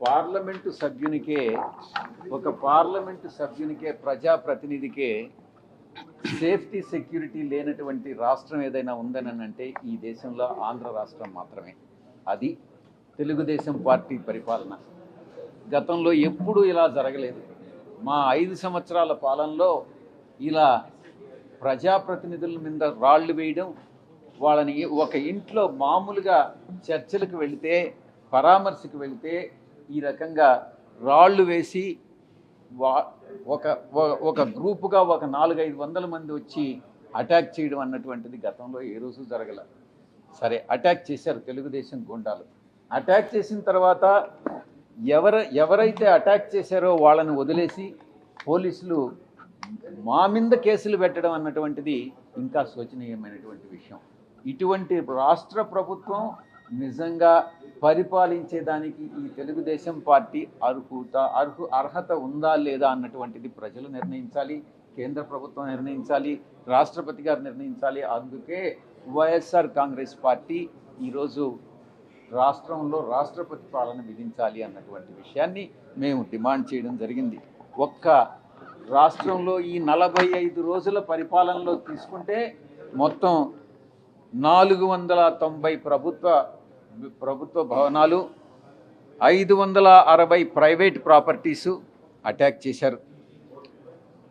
Parliament సభ్యునికే ఒక parliament సభ్యునికే ప్రజాప్రతినిధికే సేఫ్టీ సెక్యూరిటీ లేనటువంటి రాష్ట్రం ఏదైనా ఉందని అంటే ఈ దేశంలో ఆంధ్ర రాష్ట్రం మాత్రమే. అది తెలుగుదేశం పార్టీ పరిపాలన. గతంలో ఎప్పుడూ ఇలా జరగలేదు. మా ఐదు సంవత్సరాల పాలనలో ఇలా ప్రజాప్రతినిధుల మీద రాళ్ళు వేయడం వాళ్ళని ఒక ఇంట్లో మామూలుగా చర్చలకు వెళితే పరామర్శకు వెళితే ఈ రకంగా రాళ్ళు వేసి వా ఒక ఒక- ఒక గ్రూపుగా ఒక నాలుగైదు వందల మంది వచ్చి అటాక్ చేయడం అన్నటువంటిది గతంలో ఏ రోజు జరగల. సరే అటాక్ చేశారు తెలుగుదేశం గుండాలు. అటాక్ చేసిన తర్వాత ఎవర ఎవరైతే అటాక్ చేశారో వాళ్ళని వదిలేసి పోలీసులు మా మీద కేసులు పెట్టడం అన్నటువంటిది ఇంకా శోచనీయమైనటువంటి విషయం. ఇటువంటి రాష్ట్ర ప్రభుత్వం నిజంగా పరిపాలించేదానికి ఈ తెలుగుదేశం పార్టీ అర్హత అర్హు అర్హత ఉందా లేదా అన్నటువంటిది ప్రజలు నిర్ణయించాలి కేంద్ర ప్రభుత్వం నిర్ణయించాలి రాష్ట్రపతి గారు నిర్ణయించాలి. అందుకే వైఎస్ఆర్ కాంగ్రెస్ పార్టీ ఈరోజు రాష్ట్రంలో రాష్ట్రపతి పాలన విధించాలి అన్నటువంటి విషయాన్ని మేము డిమాండ్ చేయడం జరిగింది. ఒక్క రాష్ట్రంలో ఈ నలభై ఐదు రోజుల పరిపాలనలో తీసుకుంటే మొత్తం నాలుగు వందల తొంభై ప్రభుత్వ ప్రభుత్వ భవనాలు ఐదు వందల అరవై ప్రైవేట్ ప్రాపర్టీసు అటాక్ చేశారు.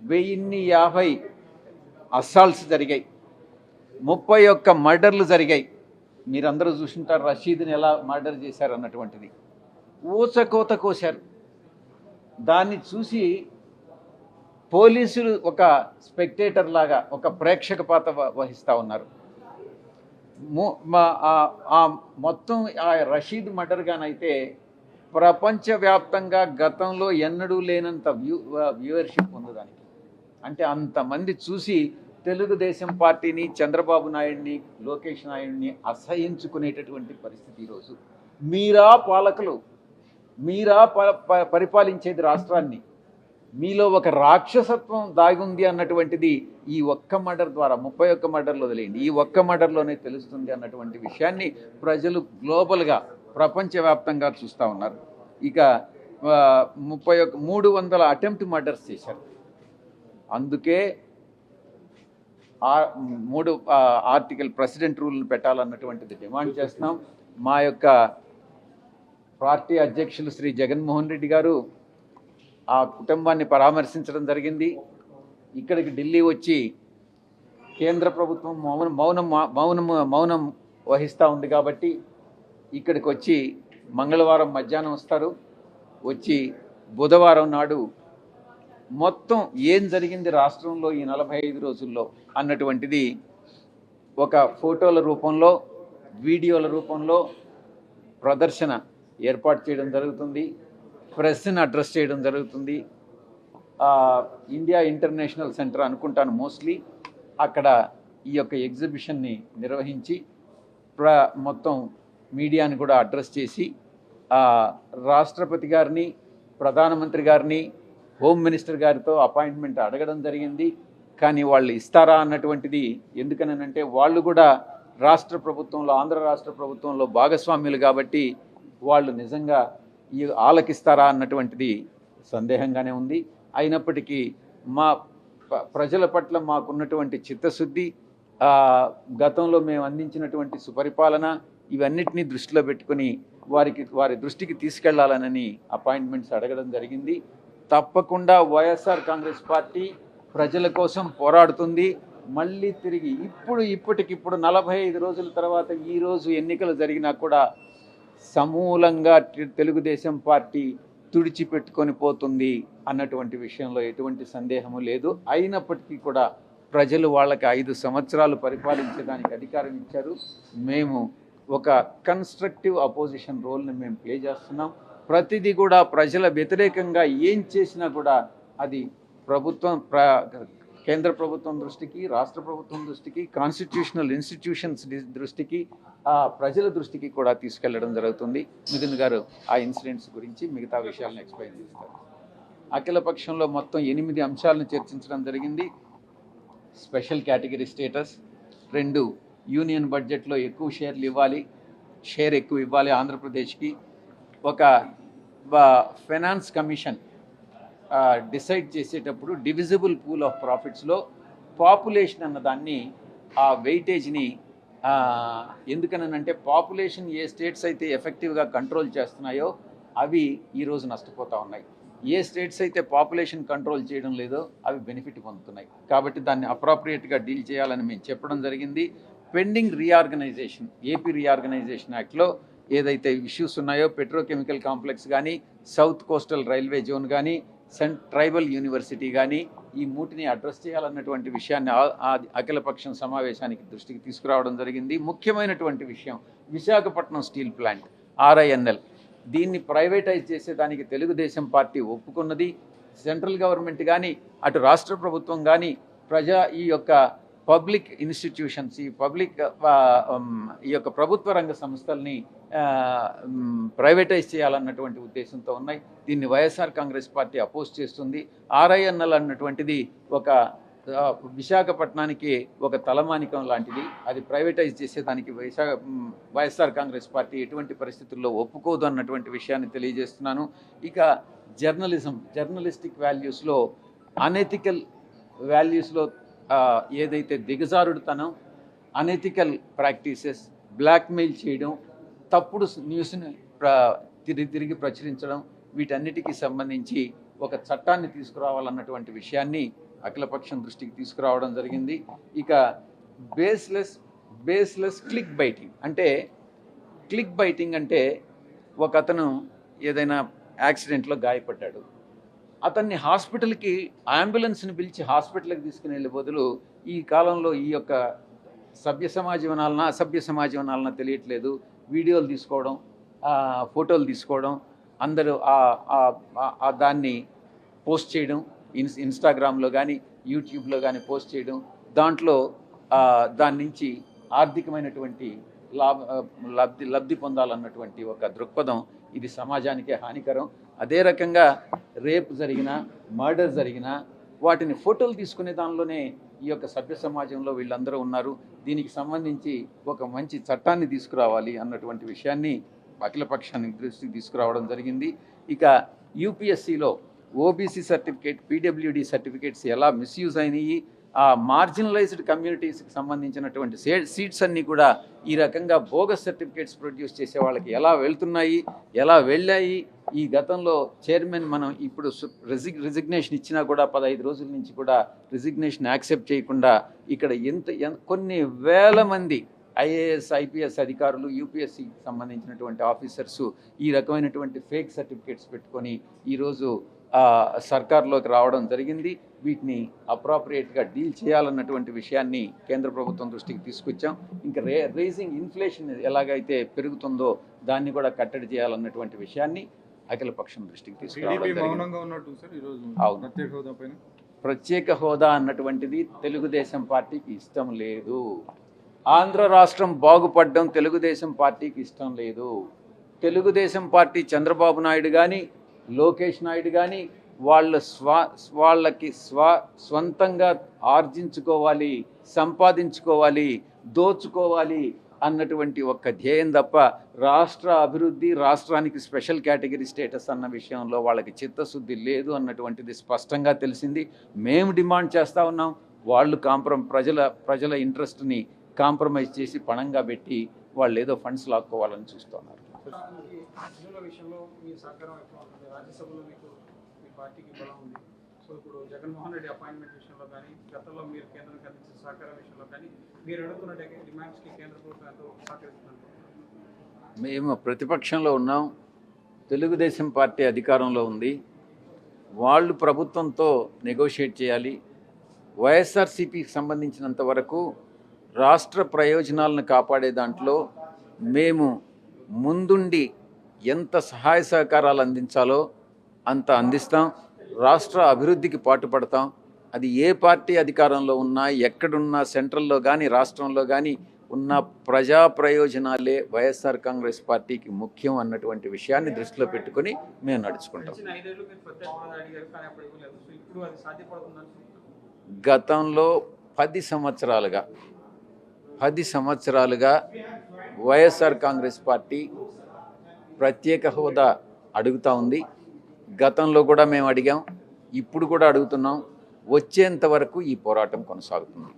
వెయ్యిన్ని యాభై అస్సాల్స్ జరిగాయి. ముప్పై ఒక్క మర్డర్లు జరిగాయి. మీరందరూ చూసింటారు రషీద్ని ఎలా మర్డర్ చేశారు అన్నటువంటిది. ఊచకోత కోశారు. దాన్ని చూసి పోలీసులు ఒక స్పెక్టేటర్ లాగా ఒక ప్రేక్షక పాత్ర వహిస్తూ ఉన్నారు. ఆ- ఆ మొత్తం ఆ రషీద్ మర్డర్ గానైతే ప్రపంచవ్యాప్తంగా గతంలో ఎన్నడూ లేనంత వ్యూ వ్యూవర్షిప్ ఉంది దానికి అంటే అంతమంది చూసి తెలుగుదేశం పార్టీని చంద్రబాబు నాయుడిని లోకేష్ నాయుడిని అసహించుకునేటటువంటి పరిస్థితి ఈరోజు. మీరా పాలకులు మీరా ప- ప- పరిపాలించేది రాష్ట్రాన్ని మీలో ఒక రాక్షసత్వం దాగుంది అన్నటువంటిది ఈ ఒక్క మర్డర్ ద్వారా ముప్పై ఒక్క మర్డర్లు వదిలేయండి. ఈ ఒక్క మర్డర్లోనే తెలుస్తుంది అన్నటువంటి విషయాన్ని ప్రజలు గ్లోబల్గా ప్రపంచవ్యాప్తంగా చూస్తూ ఉన్నారు. ఇక ముప్పై ఒక్క మూడు వందల అటెంప్ట్ మర్డర్స్ చేశారు. అందుకే ఆ మూడు ఆర్టికల్ ప్రెసిడెంట్ రూల్ని పెట్టాలన్నటువంటిది డిమాండ్ చేస్తున్నాం. మా యొక్క పార్టీ అధ్యక్షులు శ్రీ జగన్మోహన్ రెడ్డి గారు ఆ కుటుంబాన్ని పరామర్శించడం జరిగింది. ఇక్కడికి ఢిల్లీ వచ్చి కేంద్ర ప్రభుత్వం మౌనం మౌనం మౌనం మౌనం వహిస్తూ ఉంది కాబట్టి ఇక్కడికి వచ్చి మంగళవారం మధ్యాహ్నం వస్తారు. వచ్చి బుధవారం నాడు మొత్తం ఏం జరిగింది రాష్ట్రంలో ఈ నలభై ఐదు రోజుల్లో అన్నటువంటిది ఒక ఫోటోల రూపంలో వీడియోల రూపంలో ప్రదర్శన ఏర్పాటు చేయడం జరుగుతుంది. ప్రెస్ని అడ్రస్ చేయడం జరుగుతుంది. ఇండియా ఇంటర్నేషనల్ సెంటర్ అనుకుంటాను మోస్ట్లీ. అక్కడ ఈ యొక్క ఎగ్జిబిషన్ని నిర్వహించి ప్ర మొత్తం మీడియాని కూడా అడ్రస్ చేసి రాష్ట్రపతి గారిని ప్రధానమంత్రి గారిని హోమ్ మినిస్టర్ గారితో అపాయింట్మెంట్ అడగడం జరిగింది. కానీ వాళ్ళు ఇస్తారా అన్నటువంటిది ఎందుకనంటే వాళ్ళు కూడా రాష్ట్ర ప్రభుత్వంలో ఆంధ్ర రాష్ట్ర ప్రభుత్వంలో భాగస్వామ్యులు కాబట్టి వాళ్ళు నిజంగా ఈ ఆలకిస్తారా అన్నటువంటిది సందేహంగానే ఉంది. అయినప్పటికీ మా ప- ప్రజల పట్ల మాకున్నటువంటి చిత్తశుద్ధి గతంలో మేము అందించినటువంటి సుపరిపాలన ఇవన్నిటినీ దృష్టిలో పెట్టుకుని వారికి వారి దృష్టికి తీసుకెళ్ళాలనని అపాయింట్మెంట్స్ అడగడం జరిగింది. తప్పకుండా వైఎస్ఆర్ కాంగ్రెస్ పార్టీ ప్రజల కోసం పోరాడుతుంది. మళ్ళీ తిరిగి ఇప్పుడు ఇప్పటికిప్పుడు నలభై ఐదు రోజుల తర్వాత ఈ రోజు ఎన్నికలు జరిగినా కూడా సమూలంగా తెలుగుదేశం పార్టీ తుడిచిపెట్టుకొని పోతుంది అన్నటువంటి విషయంలో ఎటువంటి సందేహము లేదు. అయినప్పటికీ కూడా ప్రజలు వాళ్ళకి ఐదు సంవత్సరాలు పరిపాలించడానికి అధికారం ఇచ్చారు. మేము ఒక కన్స్ట్రక్టివ్ అపోజిషన్ రోల్ని మేము ప్లే చేస్తున్నాం. ప్రతిదీ కూడా ప్రజల వ్యతిరేకంగా ఏం చేసినా కూడా అది ప్రభుత్వం ప్ర కేంద్ర ప్రభుత్వం దృష్టికి రాష్ట్ర ప్రభుత్వం దృష్టికి కాన్స్టిట్యూషనల్ ఇన్స్టిట్యూషన్స్ దృష్టికి ఆ ప్రజల దృష్టికి కూడా తీసుకెళ్ళడం జరుగుతుంది. మిథున్ గారు ఆ ఇన్సిడెంట్స్ గురించి మిగతా విషయాలను ఎక్స్ప్లెయిన్ చేస్తారు. అఖిల పక్షంలో మొత్తం ఎనిమిది అంశాలను చర్చించడం జరిగింది. స్పెషల్ కేటగిరీ స్టేటస్ రెండు యూనియన్ బడ్జెట్లో ఎక్కువ షేర్లు ఇవ్వాలి షేర్ ఎక్కువ ఇవ్వాలి ఆంధ్రప్రదేశ్కి. ఒక ఫైనాన్స్ కమిషన్ డిసైడ్ చేసేటప్పుడు డివిజిబుల్ పూల్ ఆఫ్ ప్రాఫిట్స్లో పాపులేషన్ అన్నదాన్ని ఆ వెయిటేజ్ని ఎందుకనంటే పాపులేషన్ ఏ స్టేట్స్ అయితే ఎఫెక్టివ్గా కంట్రోల్ చేస్తున్నాయో అవి ఈరోజు నష్టపోతూ ఉన్నాయి. ఏ స్టేట్స్ అయితే పాపులేషన్ కంట్రోల్ చేయడం లేదో అవి బెనిఫిట్ పొందుతున్నాయి. కాబట్టి దాన్ని అప్రాప్రియేట్గా డీల్ చేయాలని మేము చెప్పడం జరిగింది. పెండింగ్ రీఆర్గనైజేషన్ ఏపీ రీఆర్గనైజేషన్ యాక్ట్లో ఏదైతే ఇష్యూస్ ఉన్నాయో పెట్రోకెమికల్ కాంప్లెక్స్ కానీ సౌత్ కోస్టల్ రైల్వే జోన్ కానీ సెంట్ ట్రైబల్ యూనివర్సిటీ కానీ ఈ మూటిని అడ్రస్ చేయాలన్నటువంటి విషయాన్ని అఖిలపక్షం సమావేశానికి దృష్టికి తీసుకురావడం జరిగింది. ముఖ్యమైనటువంటి విషయం విశాఖపట్నం స్టీల్ ప్లాంట్ ఆర్ఐఎన్ఎల్. దీన్ని ప్రైవేటైజ్ చేసేదానికి తెలుగుదేశం పార్టీ ఒప్పుకున్నది. సెంట్రల్ గవర్నమెంట్ కానీ అటు రాష్ట్ర ప్రభుత్వం కానీ ప్రజా ఈ యొక్క పబ్లిక్ ఇన్స్టిట్యూషన్స్ ఈ పబ్లిక్ ఈ యొక్క ప్రభుత్వ రంగ సంస్థల్ని ప్రైవేటైజ్ చేయాలన్నటువంటి ఉద్దేశంతో ఉన్నాయి. దీన్ని వైఎస్ఆర్ కాంగ్రెస్ పార్టీ అపోజ్ చేస్తుంది. ఆర్ఐఎన్ఎల్ అన్నటువంటిది ఒక విశాఖపట్నానికి ఒక తలమానికం లాంటిది. అది ప్రైవేటైజ్ చేసేదానికి వైశాఖ వైఎస్ఆర్ కాంగ్రెస్ పార్టీ ఎటువంటి పరిస్థితుల్లో ఒప్పుకోదు అన్నటువంటి విషయాన్ని తెలియజేస్తున్నాను. ఇక జర్నలిజం జర్నలిస్టిక్ వాల్యూస్లో అనెథికల్ వాల్యూస్లో ఏదైతే దిగజారుడుతనం అనెథికల్ ప్రాక్టీసెస్ బ్లాక్మెయిల్ చేయడం తప్పుడు న్యూస్ని తిరిగి తిరిగి ప్రచురించడం వీటన్నిటికీ సంబంధించి ఒక చట్టాన్ని తీసుకురావాలన్నటువంటి విషయాన్ని అఖిలపక్షం దృష్టికి తీసుకురావడం జరిగింది. ఇక బేస్లెస్ బేస్లెస్ క్లిక్ బైటింగ్ అంటే క్లిక్ బైటింగ్ అంటే ఒక అతను ఏదైనా యాక్సిడెంట్లో గాయపడ్డాడు. అతన్ని హాస్పిటల్కి అంబులెన్స్ని పిలిచి హాస్పిటల్కి తీసుకుని వెళ్ళే బదులు ఈ కాలంలో ఈ యొక్క సభ్య సమాజం అనాలన్నా అసభ్య సమాజం అనాలన్నా తెలియట్లేదు. వీడియోలు తీసుకోవడం ఫోటోలు తీసుకోవడం అందరూ ఆ- దాన్ని పోస్ట్ చేయడం ఇన్స్ ఇన్స్టాగ్రామ్లో కానీ యూట్యూబ్లో కానీ పోస్ట్ చేయడం దాంట్లో దాని నుంచి ఆర్థికమైనటువంటి లాభ లబ్ధి లబ్ధి పొందాలన్నటువంటి ఒక దృక్పథం ఇది సమాజానికే హానికరం. అదే రకంగా రేప్ జరిగినా మర్డర్ జరిగినా వాటిని ఫోటోలు తీసుకునే దానిలోనే ఈ యొక్క సభ్య సమాజంలో వీళ్ళందరూ ఉన్నారు. దీనికి సంబంధించి ఒక మంచి చట్టాన్ని తీసుకురావాలి అన్నటువంటి విషయాన్ని అఖిలపక్షాన్ని దృష్టికి తీసుకురావడం జరిగింది. ఇక యూపీఎస్సిలో ఓబీసీ సర్టిఫికేట్ పీడబ్ల్యూడి సర్టిఫికేట్స్ ఎలా మిస్యూజ్ అయినాయి ఆ మార్జినలైజ్డ్ కమ్యూనిటీస్కి సంబంధించినటువంటి సీట్స్ అన్నీ కూడా ఈ రకంగా బోగస్ సర్టిఫికేట్స్ ప్రొడ్యూస్ చేసే వాళ్ళకి ఎలా వెళ్తున్నాయి ఎలా వెళ్ళాయి? ఈ గతంలో చైర్మన్ మనం ఇప్పుడు రిజిగ్ రిజిగ్నేషన్ ఇచ్చినా కూడా పదహైదు రోజుల నుంచి కూడా రిజిగ్నేషన్ యాక్సెప్ట్ చేయకుండా ఇక్కడ ఎంత కొన్ని వేల మంది ఐఏఎస్ ఐపీఎస్ అధికారులు యూపీఎస్సికి సంబంధించినటువంటి ఆఫీసర్స్ ఈ రకమైనటువంటి ఫేక్ సర్టిఫికేట్స్ పెట్టుకొని ఈరోజు సర్కార్లోకి రావడం జరిగింది. వీటిని అప్రాప్రియేట్గా డీల్ చేయాలన్నటువంటి విషయాన్ని కేంద్ర ప్రభుత్వం దృష్టికి తీసుకొచ్చాం. ఇంకా రే రైజింగ్ ఇన్ఫ్లేషన్ ఎలాగైతే పెరుగుతుందో దాన్ని కూడా కట్టడి చేయాలన్నటువంటి విషయాన్ని అఖిల పక్షం దృష్టికి తీసుకురావడం ప్రత్యేక హోదా అన్నటువంటిది తెలుగుదేశం పార్టీకి ఇష్టం లేదు. ఆంధ్ర రాష్ట్రం బాగుపడడం తెలుగుదేశం పార్టీకి ఇష్టం లేదు. తెలుగుదేశం పార్టీ చంద్రబాబు నాయుడు కానీ లోకేష్ నాయుడు కానీ వాళ్ళ స్వా వాళ్ళకి స్వ స్వంతంగా ఆర్జించుకోవాలి సంపాదించుకోవాలి దోచుకోవాలి అన్నటువంటి ఒక్క ధ్యేయం తప్ప రాష్ట్ర అభివృద్ధి రాష్ట్రానికి స్పెషల్ కేటగిరీ స్టేటస్ అన్న విషయంలో వాళ్ళకి చిత్తశుద్ధి లేదు అన్నటువంటిది స్పష్టంగా తెలిసింది. మేము డిమాండ్ చేస్తూ ఉన్నాం. వాళ్ళు కాంప్రమ్ ప్రజల ప్రజల ఇంట్రెస్ట్ని కాంప్రమైజ్ చేసి పణంగా పెట్టి వాళ్ళు ఏదో ఫండ్స్ లాక్కోవాలని చూస్తున్నారు. విషయంలో మీ సహకారం రాజ్యసభలో మీకు పార్టీకి బలం ఉంది. సో ఇప్పుడు జగన్మోహన్ రెడ్డి అపాయింట్మెంట్ విషయంలో కానీ గతంలో మీరు కేంద్రానికి అందించిన సహకారం విషయంలో కానీ మీరు అడుగుతున్న డిమాండ్స్కి కేంద్ర ప్రభుత్వం ఎంతో సహకరిస్తున్నారు మేము ప్రతిపక్షంలో ఉన్నాం. తెలుగుదేశం పార్టీ అధికారంలో ఉంది. వాళ్ళు ప్రభుత్వంతో నెగోషియేట్ చేయాలి. వైఎస్ఆర్సీపీకి సంబంధించినంత వరకు రాష్ట్ర ప్రయోజనాలను కాపాడే దాంట్లో మేము ముందుండి ఎంత సహాయ సహకారాలు అందించాలో అంత అందిస్తాం. రాష్ట్ర అభివృద్ధికి పాటుపడతాం. అది ఏ పార్టీ అధికారంలో ఉన్నా ఎక్కడున్నా సెంట్రల్లో కానీ రాష్ట్రంలో కానీ ఉన్న ప్రజా ప్రయోజనాలే వైఎస్ఆర్ కాంగ్రెస్ పార్టీకి ముఖ్యం అన్నటువంటి విషయాన్ని దృష్టిలో పెట్టుకొని మేము నడుచుకుంటాం. గతంలో పది సంవత్సరాలుగా పది సంవత్సరాలుగా వైఎస్ఆర్ కాంగ్రెస్ పార్టీ ప్రత్యేక హోదా అడుగుతూ ఉంది. గతంలో కూడా మేము అడిగాం ఇప్పుడు కూడా అడుగుతున్నాం వచ్చేంత వరకు ఈ పోరాటం కొనసాగుతుంది